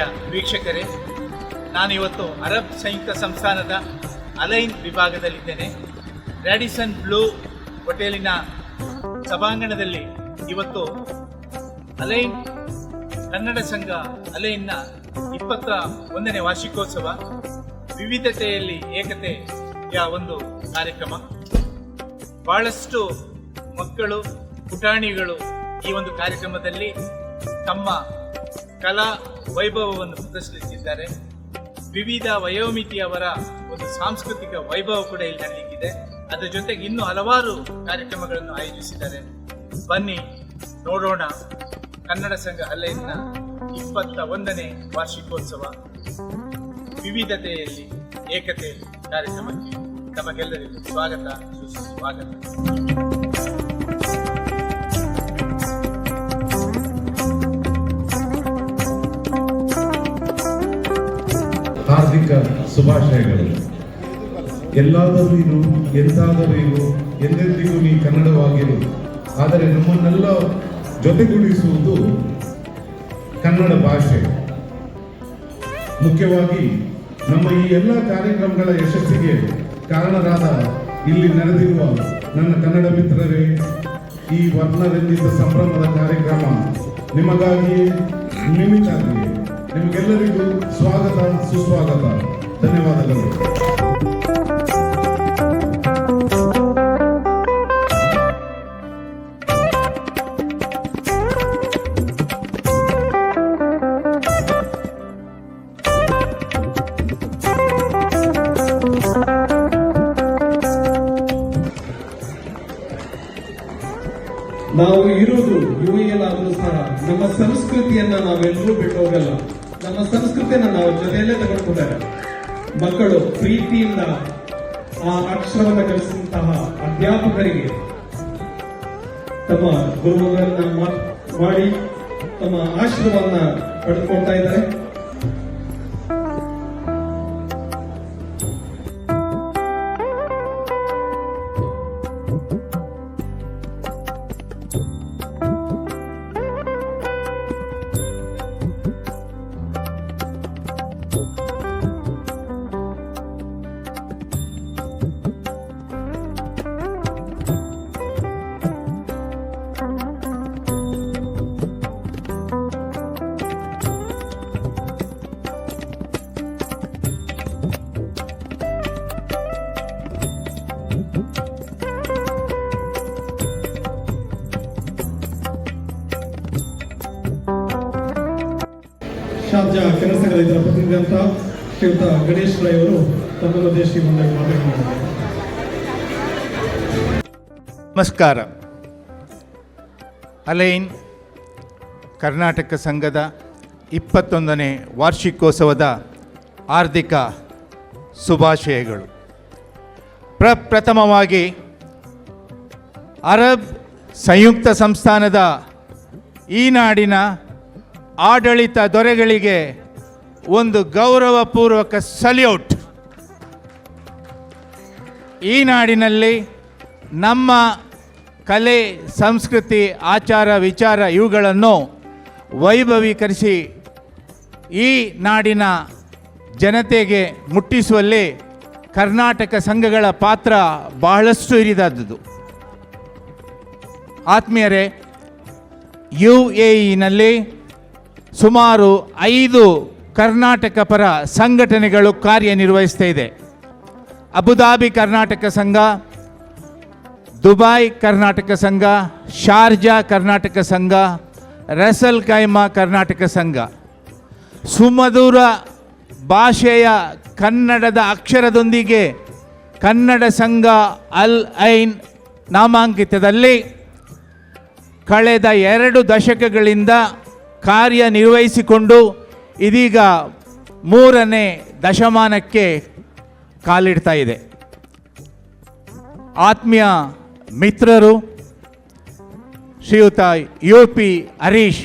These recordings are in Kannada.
ವೀಕ್ಷಕರೇ. ನಾನಿವತ್ತು ಅರಬ್ ಸಂಯುಕ್ತ ಸಂಸ್ಥಾನದ ಅಲೈನ್ ವಿಭಾಗದಲ್ಲಿದ್ದೇನೆ. ರ್ಯಾಡಿಸನ್ ಬ್ಲೂ ಹೋಟೆಲಿನ ಸಭಾಂಗಣದಲ್ಲಿ ಇವತ್ತು ಅಲೈನ್ ಕನ್ನಡ ಸಂಘ ಅಲೈನ್ನ ಇಪ್ಪತ್ತ ಒಂದನೇ ವಾರ್ಷಿಕೋತ್ಸವ ವಿವಿಧತೆಯಲ್ಲಿ ಏಕತೆಯ ಒಂದು ಕಾರ್ಯಕ್ರಮ. ಬಹಳಷ್ಟು ಮಕ್ಕಳು, ಪುಟಾಣಿಗಳು ಈ ಒಂದು ಕಾರ್ಯಕ್ರಮದಲ್ಲಿ ತಮ್ಮ ಕಲಾ ವೈಭವವನ್ನು ಪ್ರದರ್ಶಿಸುತ್ತಿದ್ದಾರೆ ವಿವಿಧ ವಯೋಮಿತಿಯವರ ಒಂದು ಸಾಂಸ್ಕೃತಿಕ ವೈಭವ ಕೂಡ ಇಲ್ಲಿ ನಡೆಯಲಿಕ್ಕಿದೆ ಅದರ ಜೊತೆಗೆ ಇನ್ನೂ ಹಲವಾರು ಕಾರ್ಯಕ್ರಮಗಳನ್ನು ಆಯೋಜಿಸಿದ್ದಾರೆ. ಬನ್ನಿ, ನೋಡೋಣ. ಕನ್ನಡ ಸಂಘ ಹಲ್ಲೆಯಿಂದ ಇಪ್ಪತ್ತ ಒಂದನೇ ವಾರ್ಷಿಕೋತ್ಸವ. ವಿವಿಧತೆಯಲ್ಲಿ, ಏಕತೆಯಲ್ಲಿ ಕಾರ್ಯಕ್ರಮಕ್ಕೆ ತಮಗೆಲ್ಲರಿಗೂ ಸ್ವಾಗತ, ಸುಸ್ವಾಗತ. ಹಾರ್ದಿಕ ಶುಭಾಶಯಗಳು. ಎಲ್ಲಾದರೂ ಇರು ಎಂತಾದರೂ ಇರು, ಎಂದೆಂದಿಗೂ ನೀ ಕನ್ನಡವಾಗಿರು. ಆದರೆ ನಮ್ಮನ್ನೆಲ್ಲ ಜೊತೆಗೂಡಿಸುವುದು ಕನ್ನಡ ಭಾಷೆ. ಮುಖ್ಯವಾಗಿ ನಮ್ಮ ಈ ಎಲ್ಲ ಕಾರ್ಯಕ್ರಮಗಳ ಯಶಸ್ಸಿಗೆ ಕಾರಣರಾದ ಇಲ್ಲಿ ನಡೆದಿರುವ ನನ್ನ ಕನ್ನಡ ಮಿತ್ರರೇ, ಈ ವರ್ಣರಂಜಿತ ಸಂಭ್ರಮದ ಕಾರ್ಯಕ್ರಮ ನಿಮಗಾಗಿಯೇ ನಿಮಿತ್ತಾಗಿಯೇ ನಿಮಗೆಲ್ಲರಿಗೂ ಸ್ವಾಗತ ಸುಸ್ವಾಗತ. ಧನ್ಯವಾದಗಳು. ನಾವು ಇರೋದು ಯುವಿಯಲ್ಲಾದರೂ ಸಹ ನಮ್ಮ ಸಂಸ್ಕೃತಿಯನ್ನ ನಾವೆಲ್ಲರೂ ಬಿಟ್ಟು ಹೋಗಲ್ಲ. ನಮ್ಮ ಸಂಸ್ಕೃತಿಯನ್ನ ನಾವು ಜೊತೆಯಲ್ಲೇ ತಗೊಂಡ್ಕೊಂಡಾರೆ ಮಕ್ಕಳು, ಪ್ರೀತಿಯಿಂದ ಆ ಅಕ್ಷರವನ್ನು ಕಲಿಸಿದಂತಹ ಅಧ್ಯಾಪಕರಿಗೆ ತಮ್ಮ ಗುರುಗಳನ್ನ ಮಾಡಿ ತಮ್ಮ ಆಶ್ರಮವನ್ನ ಪಡೆದುಕೊಳ್ತಾ ಇದ್ದಾರೆ. ಕೆಲಸಗಳ ಇದರ ಪ್ರತಿನಿಧಿ ಅಂತ ಶ್ರೀಯುತ ಗಣೇಶ್ ರೈ ಅವರು ತಮ್ಮನ್ನು ಮುಂದಾಗಿ ನಮಸ್ಕಾರ. ಅಲೈನ್ ಕರ್ನಾಟಕ ಸಂಘದ ಇಪ್ಪತ್ತೊಂದನೇ ವಾರ್ಷಿಕೋತ್ಸವದ ಆರ್ಥಿಕ ಶುಭಾಶಯಗಳು. ಪ್ರಪ್ರಥಮವಾಗಿ ಅರಬ್ ಸಂಯುಕ್ತ ಸಂಸ್ಥಾನದ ಈ ನಾಡಿನ ಆಡಳಿತ ದೊರೆಗಳಿಗೆ ಒಂದು ಗೌರವಪೂರ್ವಕ ಸಲ್ಯೂಟ್. ಈ ನಾಡಿನಲ್ಲಿ ನಮ್ಮ ಕಲೆ, ಸಂಸ್ಕೃತಿ, ಆಚಾರ, ವಿಚಾರ ಇವುಗಳನ್ನು ವೈಭವೀಕರಿಸಿ ಈ ನಾಡಿನ ಜನತೆಗೆ ಮುಟ್ಟಿಸುವಲ್ಲಿ ಕರ್ನಾಟಕ ಸಂಘಗಳ ಪಾತ್ರ ಬಹಳಷ್ಟು ಹಿರಿದಾದದ್ದು ಆತ್ಮೀಯರೇ, ಯು ಎ ಇನಲ್ಲಿ ಸುಮಾರು ಐದು ಕರ್ನಾಟಕ ಪರ ಸಂಘಟನೆಗಳು ಕಾರ್ಯನಿರ್ವಹಿಸ್ತಾ ಇದೆ. ಅಬುದಾಬಿ ಕರ್ನಾಟಕ ಸಂಘ, ದುಬಾಯ್ ಕರ್ನಾಟಕ ಸಂಘ, ಶಾರ್ಜಾ ಕರ್ನಾಟಕ ಸಂಘ, ರಸಲ್ ಕೈಮಾ ಕರ್ನಾಟಕ ಸಂಘ. ಸುಮಧುರ ಭಾಷೆಯ ಕನ್ನಡದ ಅಕ್ಷರದೊಂದಿಗೆ ಕನ್ನಡ ಸಂಘ ಅಲ್ ಐನ್ ನಾಮಾಂಕಿತದಲ್ಲಿ ಕಳೆದ ಎರಡು ದಶಕಗಳಿಂದ ಕಾರ್ಯನಿರ್ವಹಿಸಿಕೊಂಡು ಇದೀಗ ಮೂರನೇ ದಶಮಾನಕ್ಕೆ ಕಾಲಿಡ್ತಾ ಇದೆ. ಆತ್ಮೀಯ ಮಿತ್ರರು, ಶ್ರೀಯುತ ಯು ಪಿ ಹರೀಶ್,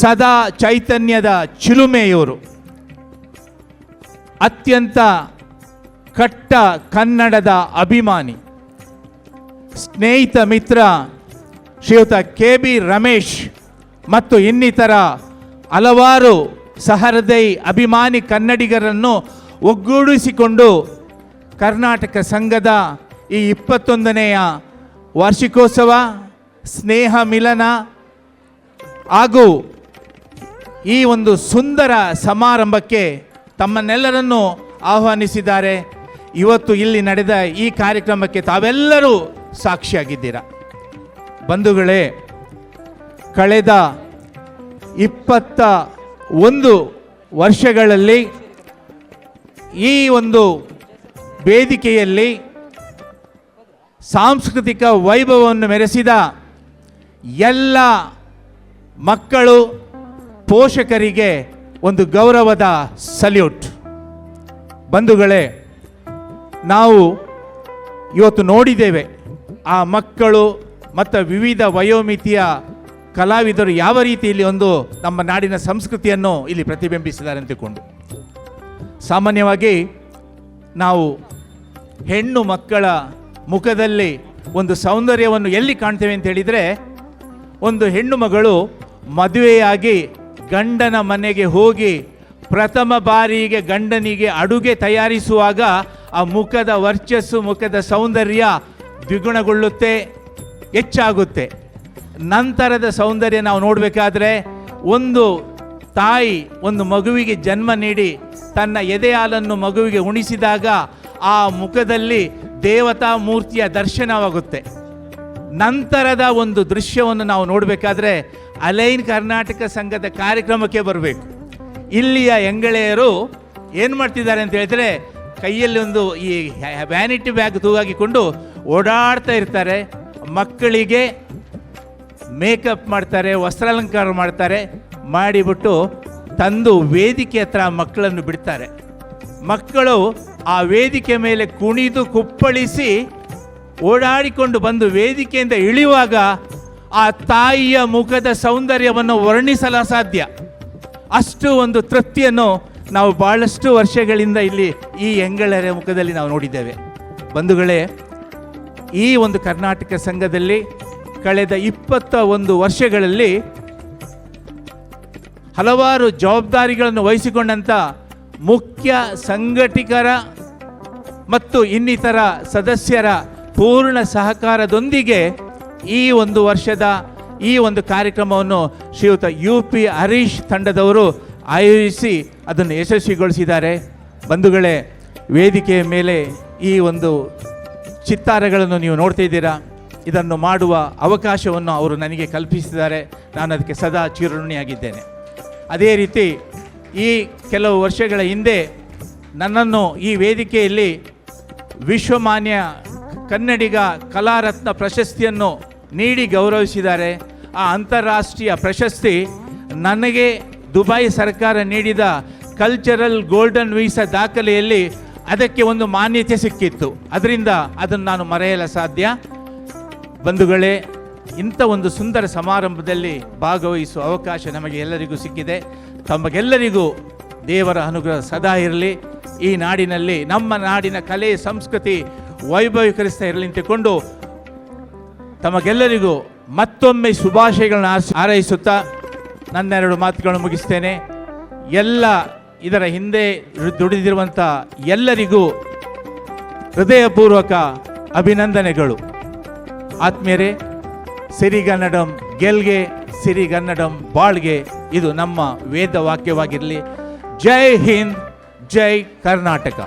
ಸದಾ ಚೈತನ್ಯದ ಚಿಲುಮೆಯವರು ಅತ್ಯಂತ ಕಟ್ಟ ಕನ್ನಡದ ಅಭಿಮಾನಿ, ಸ್ನೇಹಿತ ಮಿತ್ರ ಶ್ರೀಯುತ ಕೆ ಬಿ ರಮೇಶ್ ಮತ್ತು ಇನ್ನಿತರ ಹಲವಾರು ಸಹೃದಯ ಅಭಿಮಾನಿ ಕನ್ನಡಿಗರನ್ನು ಒಗ್ಗೂಡಿಸಿಕೊಂಡು ಕರ್ನಾಟಕ ಸಂಘದ ಈ ಇಪ್ಪತ್ತೊಂದನೆಯ ವಾರ್ಷಿಕೋತ್ಸವ, ಸ್ನೇಹ ಮಿಲನ ಹಾಗೂ ಈ ಒಂದು ಸುಂದರ ಸಮಾರಂಭಕ್ಕೆ ತಮ್ಮನ್ನೆಲ್ಲರನ್ನು ಆಹ್ವಾನಿಸಿದ್ದಾರೆ. ಇವತ್ತು ಇಲ್ಲಿ ನಡೆದ ಈ ಕಾರ್ಯಕ್ರಮಕ್ಕೆ ತಾವೆಲ್ಲರೂ ಸಾಕ್ಷಿಯಾಗಿದ್ದೀರಾ. ಬಂಧುಗಳೇ, ಕಳೆದ ಇಪ್ಪತ್ತ ಒಂದು ವರ್ಷಗಳಲ್ಲಿ ಈ ಒಂದು ವೇದಿಕೆಯಲ್ಲಿ ಸಾಂಸ್ಕೃತಿಕ ವೈಭವವನ್ನು ಮೆರೆಸಿದ ಎಲ್ಲ ಮಕ್ಕಳು ಪೋಷಕರಿಗೆ ಒಂದು ಗೌರವದ ಸಲ್ಯೂಟ್. ಬಂಧುಗಳೇ, ನಾವು ಇವತ್ತು ನೋಡಿದ್ದೇವೆ ಆ ಮಕ್ಕಳು ಮತ್ತು ವಿವಿಧ ವಯೋಮಿತಿಯ ಕಲಾವಿದರು ಯಾವ ರೀತಿಯಲ್ಲಿ ಒಂದು ನಮ್ಮ ನಾಡಿನ ಸಂಸ್ಕೃತಿಯನ್ನು ಇಲ್ಲಿ ಪ್ರತಿಬಿಂಬಿಸಿದ್ದಾರೆ ಅಂತಕೊಂಡು ಸಾಮಾನ್ಯವಾಗಿ ನಾವು ಹೆಣ್ಣು ಮಕ್ಕಳ ಮುಖದಲ್ಲಿ ಒಂದು ಸೌಂದರ್ಯವನ್ನು ಎಲ್ಲಿ ಕಾಣ್ತೇವೆ ಅಂತ ಹೇಳಿದರೆ, ಒಂದು ಹೆಣ್ಣು ಮಗಳು ಮದುವೆಯಾಗಿ ಗಂಡನ ಮನೆಗೆ ಹೋಗಿ ಪ್ರಥಮ ಬಾರಿಗೆ ಗಂಡನಿಗೆ ಅಡುಗೆ ತಯಾರಿಸುವಾಗ ಆ ಮುಖದ ವರ್ಚಸ್ಸು, ಮುಖದ ಸೌಂದರ್ಯ ದ್ವಿಗುಣಗೊಳ್ಳುತ್ತೆ, ಹೆಚ್ಚಾಗುತ್ತೆ. ನಂತರದ ಸೌಂದರ್ಯ ನಾವು ನೋಡಬೇಕಾದ್ರೆ ಒಂದು ತಾಯಿ ಒಂದು ಮಗುವಿಗೆ ಜನ್ಮ ನೀಡಿ ತನ್ನ ಎದೆ ಹಾಲನ್ನು ಮಗುವಿಗೆ ಉಣಿಸಿದಾಗ ಆ ಮುಖದಲ್ಲಿ ದೇವತಾ ಮೂರ್ತಿಯ ದರ್ಶನವಾಗುತ್ತೆ. ನಂತರದ ಒಂದು ದೃಶ್ಯವನ್ನು ನಾವು ನೋಡಬೇಕಾದ್ರೆ ಅಲೈನ್ ಕರ್ನಾಟಕ ಸಂಘದ ಕಾರ್ಯಕ್ರಮಕ್ಕೆ ಬರಬೇಕು. ಇಲ್ಲಿಯ ಎಂಗಳೆಯರು ಏನು ಮಾಡ್ತಿದ್ದಾರೆ ಅಂತ ಹೇಳಿದ್ರೆ ಕೈಯಲ್ಲಿ ಒಂದು ಈ ವ್ಯಾನಿಟಿ ಬ್ಯಾಗ್ ತೂಗಾಕಿಕೊಂಡು ಓಡಾಡ್ತಾ ಇರ್ತಾರೆ. ಮಕ್ಕಳಿಗೆ ಮೇಕಪ್ ಮಾಡ್ತಾರೆ, ವಸ್ತ್ರಾಲಂಕಾರ ಮಾಡ್ತಾರೆ, ಮಾಡಿಬಿಟ್ಟು ತಂದು ವೇದಿಕೆ ಹತ್ರ ಮಕ್ಕಳನ್ನು ಬಿಡ್ತಾರೆ. ಮಕ್ಕಳು ಆ ವೇದಿಕೆ ಮೇಲೆ ಕುಣಿದು ಕುಪ್ಪಳಿಸಿ ಓಡಾಡಿಕೊಂಡು ಬಂದು ವೇದಿಕೆಯಿಂದ ಇಳಿಯುವಾಗ ಆ ತಾಯಿಯ ಮುಖದ ಸೌಂದರ್ಯವನ್ನು ವರ್ಣಿಸಲು ಸಾಧ್ಯ ಅಷ್ಟು ಒಂದು ತೃಪ್ತಿಯನ್ನು ನಾವು ಭಾಳಷ್ಟು ವರ್ಷಗಳಿಂದ ಇಲ್ಲಿ ಈ ಎಂಗಳರ ಮುಖದಲ್ಲಿ ನಾವು ನೋಡಿದ್ದೇವೆ. ಬಂಧುಗಳೇ, ಈ ಒಂದು ಕರ್ನಾಟಕ ಸಂಘದಲ್ಲಿ ಕಳೆದ ಇಪ್ಪತ್ತ ಒಂದು ವರ್ಷಗಳಲ್ಲಿ ಹಲವಾರು ಜವಾಬ್ದಾರಿಗಳನ್ನು ವಹಿಸಿಕೊಂಡಂಥ ಮುಖ್ಯ ಸಂಘಟಕರ ಮತ್ತು ಇನ್ನಿತರ ಸದಸ್ಯರ ಪೂರ್ಣ ಸಹಕಾರದೊಂದಿಗೆ ಈ ಒಂದು ವರ್ಷದ ಈ ಒಂದು ಕಾರ್ಯಕ್ರಮವನ್ನು ಶ್ರೀಯುತ ಯು ಪಿ ಹರೀಶ್ ತಂಡದವರು ಆಯೋಜಿಸಿ ಅದನ್ನು ಯಶಸ್ವಿಗೊಳಿಸಿದ್ದಾರೆ. ಬಂಧುಗಳೇ, ವೇದಿಕೆಯ ಮೇಲೆ ಈ ಒಂದು ಚಿತ್ತಾರಗಳನ್ನು ನೀವು ನೋಡ್ತಾ ಇದ್ದೀರಾ? ಇದನ್ನು ಮಾಡುವ ಅವಕಾಶವನ್ನು ಅವರು ನನಗೆ ಕಲ್ಪಿಸಿದ್ದಾರೆ. ನಾನು ಅದಕ್ಕೆ ಸದಾ ಚಿರಋಣಿಯಾಗಿದ್ದೇನೆ ಅದೇ ರೀತಿ ಈ ಕೆಲವು ವರ್ಷಗಳ ಹಿಂದೆ ನನ್ನನ್ನು ಈ ವೇದಿಕೆಯಲ್ಲಿ ವಿಶ್ವಮಾನ್ಯ ಕನ್ನಡಿಗ ಕಲಾರತ್ನ ಪ್ರಶಸ್ತಿಯನ್ನು ನೀಡಿ ಗೌರವಿಸಿದ್ದಾರೆ. ಆ ಅಂತಾರಾಷ್ಟ್ರೀಯ ಪ್ರಶಸ್ತಿ ನನಗೆ ದುಬೈ ಸರ್ಕಾರ ನೀಡಿದ ಕಲ್ಚರಲ್ ಗೋಲ್ಡನ್ ವೀಸಾ ದಾಖಲೆಯಲ್ಲಿ ಅದಕ್ಕೆ ಒಂದು ಮಾನ್ಯತೆ ಸಿಕ್ಕಿತ್ತು. ಅದರಿಂದ ಅದನ್ನು ನಾನು ಮರೆಯಲು ಸಾಧ್ಯ. ಬಂಧುಗಳೇ, ಇಂಥ ಒಂದು ಸುಂದರ ಸಮಾರಂಭದಲ್ಲಿ ಭಾಗವಹಿಸುವ ಅವಕಾಶ ನಮಗೆ ಎಲ್ಲರಿಗೂ ಸಿಕ್ಕಿದೆ. ತಮಗೆಲ್ಲರಿಗೂ ದೇವರ ಅನುಗ್ರಹ ಸದಾ ಇರಲಿ. ಈ ನಾಡಿನಲ್ಲಿ ನಮ್ಮ ನಾಡಿನ ಕಲೆ, ಸಂಸ್ಕೃತಿ ವೈಭವೀಕರಿಸ್ತಾ ಇರಲಿ ಅಂತಿಕೊಂಡು ತಮಗೆಲ್ಲರಿಗೂ ಮತ್ತೊಮ್ಮೆ ಶುಭಾಶಯಗಳನ್ನು ಹಾರೈಸುತ್ತಾ ನನ್ನೆರಡು ಮಾತುಗಳನ್ನು ಮುಗಿಸ್ತೇನೆ. ಎಲ್ಲ ಇದರ ಹಿಂದೆ ದುಡಿದಿರುವಂಥ ಎಲ್ಲರಿಗೂ ಹೃದಯಪೂರ್ವಕ ಅಭಿನಂದನೆಗಳು. ಆತ್ಮೀಯರೇ ಸಿರಿಗನ್ನಡಂ ಗೆಲ್ಗೆ ಸಿರಿಗನ್ನಡಂ ಬಾಳ್ಗೆ ಇದು ನಮ್ಮ ವೇದ ವಾಕ್ಯವಾಗಿರಲಿ ಜೈ ಹಿಂದ್ ಜೈ ಕರ್ನಾಟಕ.